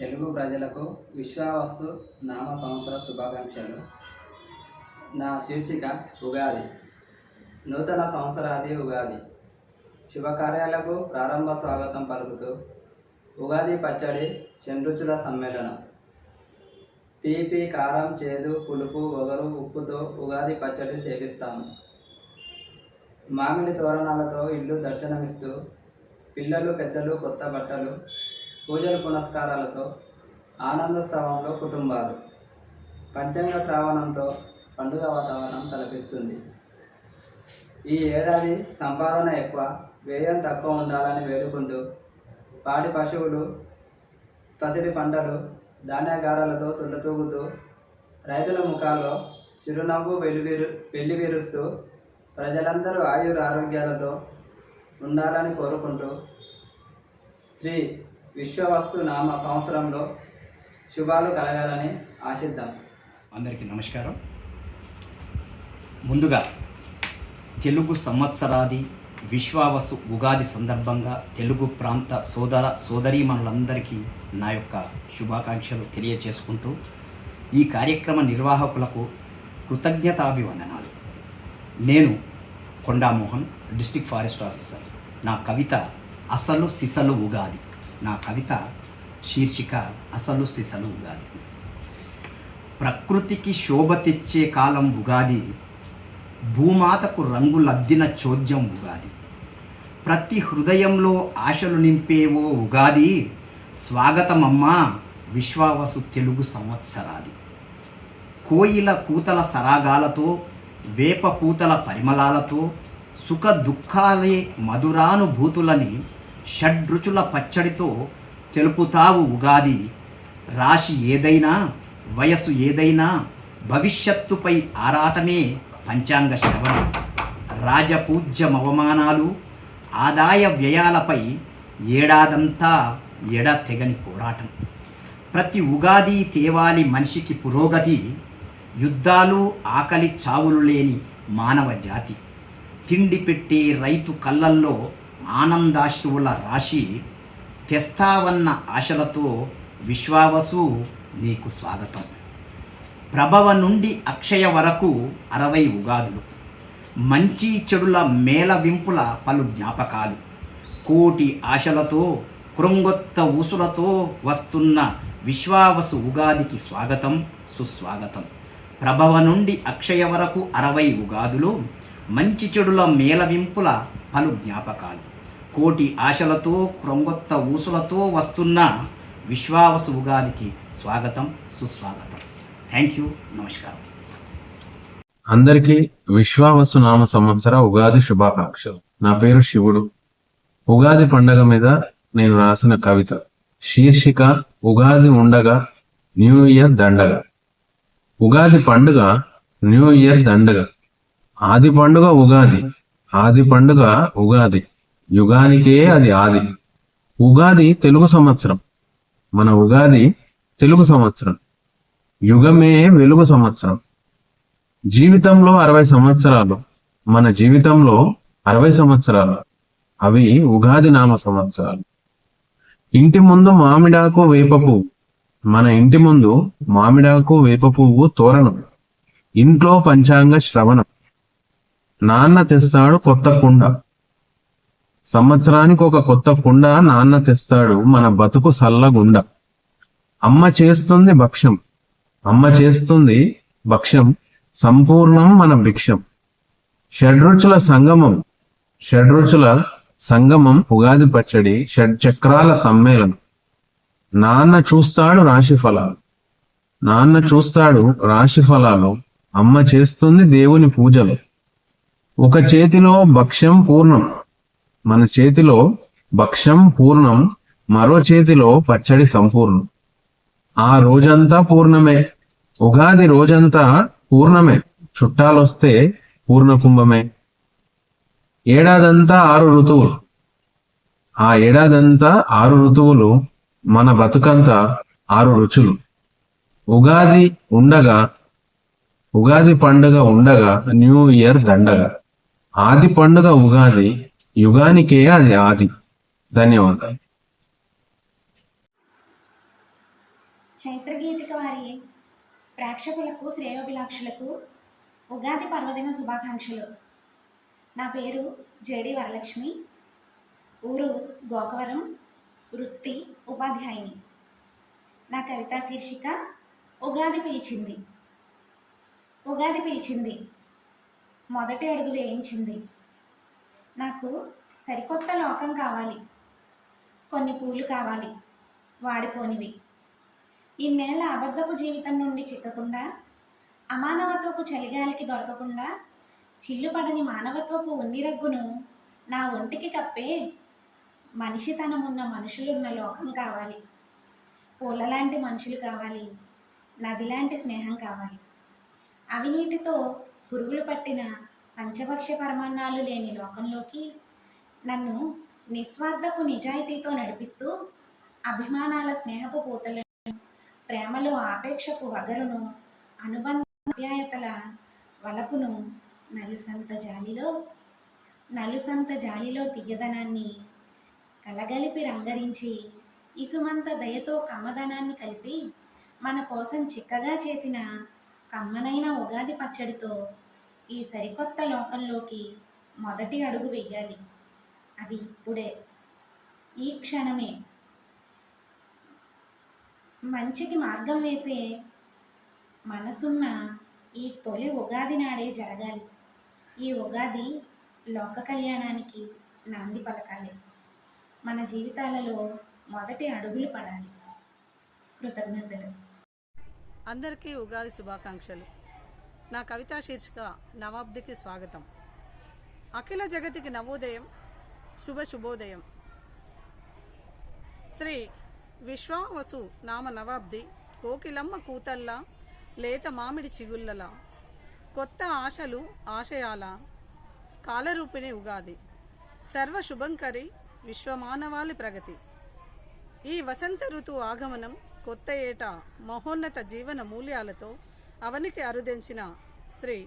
తెలుగు ప్రజలకు విశ్వావసు నామ సంవత్సర శుభాకాంక్షలు. నా శీర్షిక ఉగాది. నూతన సంవత్సరాది ఉగాది. శుభకార్యాలకు ప్రారంభ స్వాగతం పలుకుతూ ఉగాది పచ్చడి షణ్రుచుల సమ్మేళనం. తీపి కారం చేదు పులుపు ఒగరు ఉప్పుతో ఉగాది పచ్చడి సేవిస్తాము. మామిడి తోరణాలతో ఇల్లు దర్శనమిస్తూ పిల్లలు పెద్దలు కొత్త బట్టలు పూజలు పునస్కారాలతో ఆనంద స్థావంలో కుటుంబాలు. పంచాంగ శ్రావణంతో పండుగ వాతావరణం కల్పిస్తుంది ఈ ఏడాది సంపాదన ఎక్కువ వ్యయం తక్కువ ఉండాలని వేడుకుంటూ పాడి పశువులు పసిడి పంటలు ధాన్యాగారాలతో తుళ్ళతూగుతూ రైతుల ముఖాల్లో చిరునవ్వు వెలువిరు వెల్లివిరుస్తూ ప్రజలందరూ ఆయుర ఆరోగ్యాలతో ఉండాలని కోరుకుంటూ శ్రీ విశ్వవస్తు నామ సంవత్సరంలో శుభాలు కలగాలని ఆశిద్దాం. అందరికీ నమస్కారం. ముందుగా తెలుగు సంవత్సరాది విశ్వావసు ఉగాది సందర్భంగా తెలుగు ప్రాంత సోదర సోదరీమణులందరికీ నా యొక్క శుభాకాంక్షలు తెలియచేసుకుంటూ ఈ కార్యక్రమ నిర్వాహకులకు కృతజ్ఞతాభివందనాలు. నేను కొండామోహన్ డిస్ట్రిక్ట్ ఫారెస్ట్ ఆఫీసర్. నా కవిత అసలు సిసలు ఉగాది. నా కవిత శీర్షిక అసలు సిసలు ఉగాది. ప్రకృతికి శోభ తెచ్చే కాలం ఉగాది భూమాతకు రంగులద్దిన చోద్యం ఉగాది. ప్రతి హృదయంలో ఆశలు నింపేవో ఉగాది స్వాగతమమ్మా విశ్వావసు తెలుగు సంవత్సరాది. కోయిల కూతల సరాగాలతో వేప పూతల పరిమళాలతో సుఖ దుఃఖాలే మధురానుభూతులని షడ్రుచుల పచ్చడితో తెలుపుతావు ఉగాది. రాశి ఏదైనా వయసు ఏదైనా భవిష్యత్తుపై ఆరాటమే పంచాంగ శ్రవణం. రాజపూజ్యమవమానాలు ఆదాయ వ్యయాలపై ఏడాదంతా ఎడ తెగని పోరాటం. ప్రతి ఉగాది తేవాలి మనిషికి పురోగతి యుద్ధాలు ఆకలి చావులు లేని మానవ జాతి. తిండి పెట్టే రైతు కళ్ళల్లో ఆనందాశ్రువుల రాశి తెస్తావన్న ఆశలతో విశ్వావసు నీకు స్వాగతం. ప్రభవ నుండి అక్షయ వరకు అరవై ఉగాదులు. మంచి చెడుల మేళవింపుల పలు జ్ఞాపకాలు. కోటి ఆశలతో కృంగొత్త ఊసులతో వస్తున్న విశ్వావసు ఉగాదికి స్వాగతం సుస్వాగతం. ప్రభవ నుండి అక్షయ వరకు అరవై ఉగాదులు. మంచి చెడుల మేళవింపుల పలు జ్ఞాపకాలు కోటి ఆశలతో క్రొంగొత్త ఊసులతో వస్తున్న విశ్వావసు ఉగాదికి స్వాగతం సుస్వాగతం. థ్యాంక్ యూ నమస్కారం. అందరికీ విశ్వావసు నామ సంవత్సర ఉగాది శుభాకాంక్షలు. నా పేరు శివుడు. ఉగాది పండగ మీద నేను రాసిన కవిత. శీర్షిక ఉగాది ఉండగా న్యూ ఇయర్ దండగ. ఉగాది పండుగ న్యూ ఇయర్ దండగ. ఆది పండుగ ఉగాది. ఆది పండుగ ఉగాది. యుగానికే అది ఆది. ఉగాది తెలుగు సంవత్సరం. మన ఉగాది తెలుగు సంవత్సరం. యుగమే వెలుగు సంవత్సరం. జీవితంలో అరవై సంవత్సరాలు. మన జీవితంలో అరవై సంవత్సరాలు. అవి ఉగాది నామ సంవత్సరాలు. ఇంటి ముందు మామిడాకు వేప పువ్వు. మన ఇంటి ముందు మామిడాకు వేప పువ్వు తోరణం. ఇంట్లో పంచాంగ శ్రవణం. నాన్న తెస్తాడు కొత్త కుండ. సంవత్సరానికి ఒక కొత్త కుండ నాన్న తెస్తాడు మన బతుకు సల్లగుండ అమ్మ చేస్తుంది భక్ష్యం. అమ్మ చేస్తుంది భక్ష్యం సంపూర్ణం మన భిక్షం. షడ్రుచుల సంగమం. షడ్రుచుల సంగమం ఉగాది పచ్చడి షడ్ చక్రాల సమ్మేళనం. నాన్న చూస్తాడు రాశి ఫలాలు. నాన్న చూస్తాడు రాశి ఫలాలు. అమ్మ చేస్తుంది దేవుని పూజలు. ఒక చేతిలో భక్ష్యం పూర్ణం మన చేతిలో భక్ష్యం పూర్ణం మరో చేతిలో పచ్చడి సంపూర్ణం. ఆ రోజంతా పూర్ణమే. ఉగాది రోజంతా పూర్ణమే. చుట్టాలొస్తే పూర్ణ కుంభమే. ఏడాదంతా ఆరు ఋతువులు. ఆ ఏడాదంతా ఆరు ఋతువులు మన బతుకంతా ఆరు రుచులు. ఉగాది ఉండగా ఉగాది పండుగ ఉండగా న్యూ ఇయర్ దండగా. ఆది పండుగ ఉగాది యుగానికే అది ఆది. ధన్యవాదాలు. చైత్రగీతిక వారి ప్రేక్షకులకు శ్రేయోభిలాక్షులకు ఉగాది పర్వదిన శుభాకాంక్షలు. నా పేరు జేడి వరలక్ష్మి. ఊరు గోకవరం వృత్తి ఉపాధ్యాయుని. నా కవితా శీర్షిక ఉగాది పిలిచింది. ఉగాది పిలిచింది. మొదటి అడుగు వేయించింది. నాకు సరికొత్త లోకం కావాలి. కొన్ని పూలు కావాలి. వాడిపోనివి. ఇన్నేళ్ళ అబద్ధపు జీవితం నుండి చిక్కకుండా అమానవత్వపు చలిగాలికి దొరకకుండా చిల్లుపడని మానవత్వపు ఉన్నిరగ్గును నా ఒంటికి కప్పే మనిషితనమున్న మనుషులున్న లోకం కావాలి. పూలలాంటి మనుషులు కావాలి. నదిలాంటి స్నేహం కావాలి. అవినీతితో పురుగులు పట్టిన పంచభక్ష పరమాన్నాలు లేని లోకంలోకి నన్ను నిస్వార్థపు నిజాయితీతో నడిపిస్తూ అభిమానాల స్నేహపు పూతలను ప్రేమలో ఆపేక్షపు వగరును అనుబంధ వలపును నలుసంత జాలిలో నలుసంత జాలిలో తీయదనాన్ని కలగలిపి రంగరించి ఇసుమంత దయతో కమ్మదనాన్ని కలిపి మన కోసం చిక్కగా చేసిన కమ్మనైన ఉగాది పచ్చడితో ఈ సరికొత్త లోకంలోకి మొదటి అడుగు వెయ్యాలి. అది ఇప్పుడే. ఈ క్షణమే. మంచికి మార్గం వేసే మనసున్న ఈ తొలి ఉగాది నాడే జరగాలి. ఈ ఉగాది లోక కళ్యాణానికి నాంది పలకాలి. మన జీవితాలలో మొదటి అడుగులు పడాలి. కృతజ్ఞతలు. అందరికీ ఉగాది శుభాకాంక్షలు. నా కవితా శీర్షిక నవాబ్దికి స్వాగతం. అఖిల జగతికి నవోదయం శుభ శుభోదయం. శ్రీ విశ్వావసు నామ నవాబ్ది కోకిలమ్మ కూతల్లా లేత మామిడి చిగుళ్ళలా కొత్త ఆశలు ఆశయాల కాలరూపిణి ఉగాది. సర్వ శుభంకరి విశ్వమానవాళి ప్రగతి. ఈ వసంత ఋతువు ఆగమనం కొత్త ఏట మహోన్నత జీవన మూల్యాలతో అవనికి అరుదించిన శ్రీ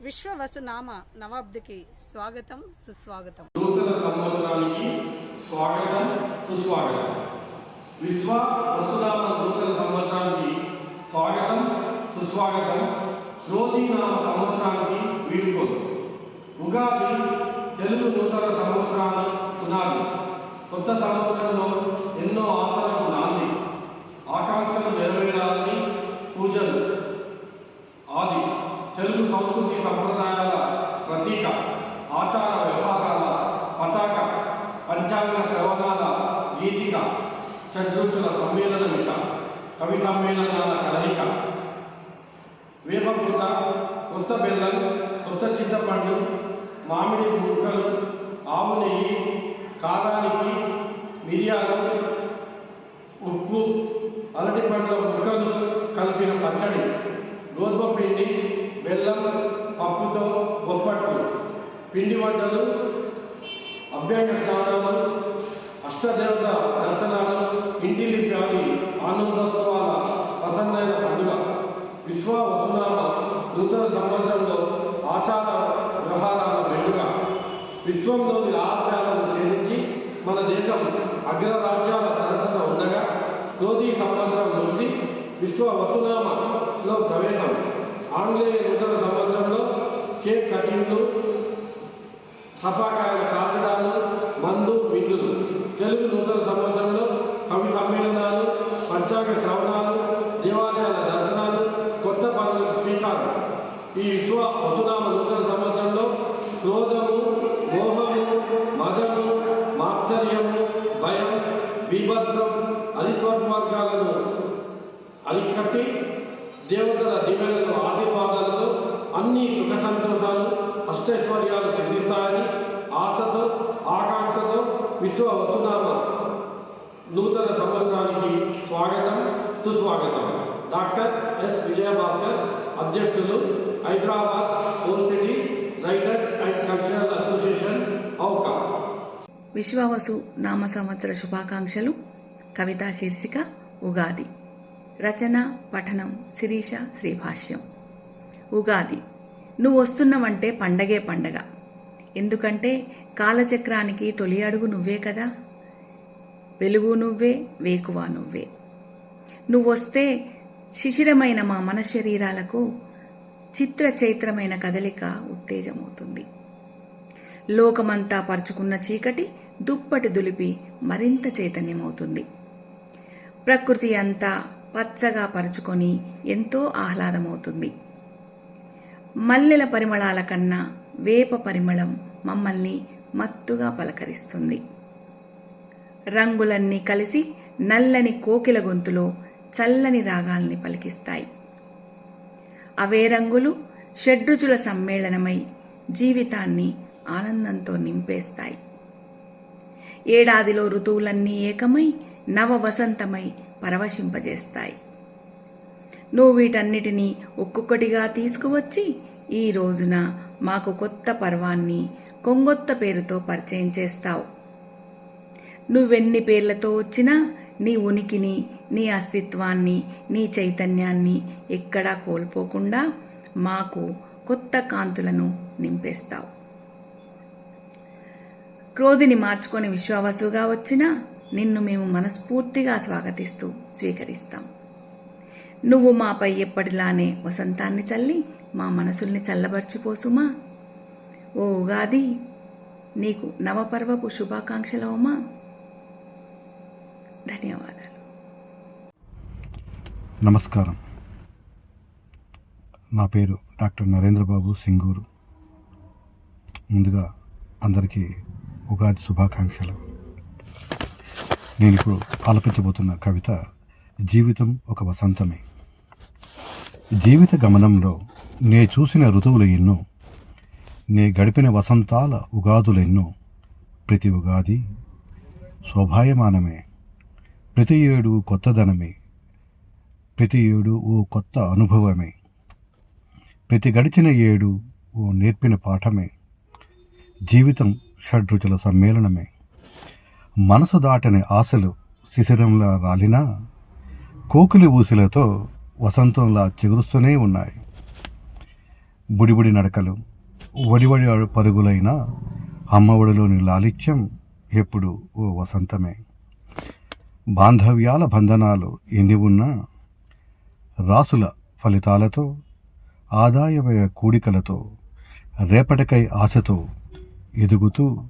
విశ్వవసునామ నవాబ్దికి స్వాగతం సుస్వాగతం. నూతన సంవత్సరానికి స్వాగతం సుస్వాగతం. విశ్వ వసునామ నూతన సంవత్సరానికి స్వాగతం సుస్వాగతం. సంవత్సరానికి ఉగాది తెలుగు నూతన సంవత్సరాన్ని పునాది. కొత్త సంవత్సరంలో ఎన్నో ఆశలకు నాంది. ఆకాంక్షలు నెరవేరాలని పూజలు. ఆది తెలుగు సంస్కృతి సంప్రదాయాల ప్రతీక ఆచార వ్యవహారాల పతాక పంచాంగ శ్రవణాల గీతిక షడ్రుచుల సమ్మేళనమిక కవి సమ్మేళనాల కలయిక. వేపపూత కొత్త బెల్లం కొత్త చింతపండు మామిడి ముక్కలు ఆవు నెయ్యి కారానికి మిరియాలు ఉప్పు అరటి పండ్ల ముక్కలు కలిపిన పచ్చడి గోధుమ పిండి బెల్లం పప్పుతో బొప్పట్లు పిండి వంటలు అభ్యంగ స్నానాలు అష్టదేవత దర్శనాలు ఇంటిలి వ్యాధి ఆనందోత్సవాల ప్రసన్నైన పండుగ విశ్వ వసునామ నూతన సంవత్సరంలో ఆచార వ్యవహారాలు విశ్వంలోని రహస్యాలను ఛేదించి మన దేశం అగ్రరాజ్యాల సరసన ఉండగా క్రోధీ సంవత్సరం నుంచి విశ్వ వసునామలో ప్రవేశం. ఆంగ్లేయ నూతన సంవత్సరంలో కేక్ కటింగ్లు టపాకాయలు కాల్చడాలు మందు విందులు. తెలుగు నూతన సంవత్సరంలో కవి సమ్మేళనాలు పంచాంగ శ్రవణాలు దేవాలయాల దర్శనాలు కొత్త పనులకు శ్రీకారం. ఈ విశ్వ వసునామ నూతన సంవత్సరం క్రోధము మోహము మదము మాత్సర్యము భయం బీభత్సం అరిస్వర్గాలను అరికట్టి దేవతల దీవెనలు ఆశీర్వాదాలతో అన్ని సుఖ సంతోషాలు అష్టైశ్వర్యాలు సిద్ధిస్తాయని ఆశతో ఆకాంక్షతో విశ్వ వసునామ నూతన సంవత్సరానికి స్వాగతం సుస్వాగతం. Doctor S. విజయభాస్కర్ అధ్యక్షులు Hyderabad home city writers and cultural association ఔకా విశ్వవసు నామ సంవత్సర శుభాకాంక్షలు. కవితా శీర్షిక ఉగాది. రచన పఠనం శిరీష శ్రీభాష్యం. ఉగాది. నువ్వు వస్తున్నావంటే పండగే పండగ. ఎందుకంటే కాలచక్రానికి తొలి అడుగు నువ్వే కదా. వెలుగు నువ్వే వేకువా నువ్వే. నువ్వొస్తే శిశిరమైన మా మనశరీరాలకు చిత్ర చైత్రమైన కదలిక ఉత్తేజమవుతుంది. లోకమంతా పరుచుకున్న చీకటి దుప్పటి దులిపి మరింత చైతన్యమవుతుంది. ప్రకృతి అంతా పచ్చగా పరుచుకొని ఎంతో ఆహ్లాదమవుతుంది. మల్లెల పరిమళాల కన్నా వేప పరిమళం మమ్మల్ని మత్తుగా పలకరిస్తుంది. రంగులన్నీ కలిసి నల్లని కోకిల గొంతులో చల్లని రాగాల్ని పలికిస్తాయి. అవే రంగులు షడ్రుచుల సమ్మేళనమై జీవితాన్ని ఆనందంతో నింపేస్తాయి. ఏడాదిలో ఋతువులన్నీ ఏకమై నవ వసంతమై పరవశింపజేస్తాయి. నువ్వు వీటన్నిటినీ ఒక్కొక్కటిగా తీసుకువచ్చి ఈ రోజున మాకు కొత్త పర్వాన్ని కొంగొత్త పేరుతో పరిచయం చేస్తావు. నువ్వెన్ని పేర్లతో వచ్చినా నీ ఉనికిని నీ అస్తిత్వాన్ని నీ చైతన్యాన్ని ఎక్కడా కోల్పోకుండా మాకు కొత్త కాంతులను నింపేస్తావు. క్రోధిని మార్చుకొని విశ్వావసుగా వచ్చిన నిన్ను మేము మనస్ఫూర్తిగా స్వాగతిస్తూ స్వీకరిస్తాం. నువ్వు మాపై ఎప్పటిలానే వసంతాన్ని చల్లి మా మనసుల్ని చల్లబర్చిపోసుమా? ఓ ఉగాది నీకు నవపర్వపు శుభాకాంక్షలవమా? ధన్యవాదాలు. నమస్కారం. నా పేరు డాక్టర్ నరేంద్రబాబు సింగూరు. ముందుగా అందరికీ ఉగాది శుభాకాంక్షలు. నేను ఇప్పుడు ఆలపించబోతున్న కవిత జీవితం ఒక వసంతమే. జీవిత గమనంలో నే చూసిన ఋతువులు ఎన్నో నే గడిపిన వసంతాల ఉగాదులెన్నో. ప్రతి ఉగాది శోభాయమానమే ప్రతి ఏడు కొత్తదనమే. ప్రతి ఏడు ఓ కొత్త అనుభవమే. ప్రతి గడిచిన ఏడు ఓ నేర్పిన పాఠమే. జీవితం షడ్రుచుల సమ్మేళనమే. మనసు దాటని ఆశలు శిశిరంలా రాలినా కోకిలి ఊసులతో వసంతంలా చిగురుస్తూనే ఉన్నాయి. బుడిబుడి నడకలు వడివడి పరుగులైన అమ్మఒడిలోని లాలిత్యం ఎప్పుడు ఓ వసంతమే. బాంధవ్యాల బంధనాలు ఎన్ని ఉన్నా రాసుల ఫలితాలతో ఆదాయవ్యయ కూడికలతో రేపటికై ఆశతో ఎదుగుతూ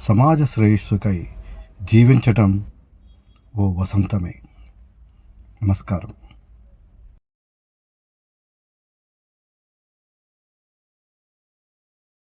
సమాజ శ్రేయస్సుకై జీవించటం ఓ వసంతమే. నమస్కారం.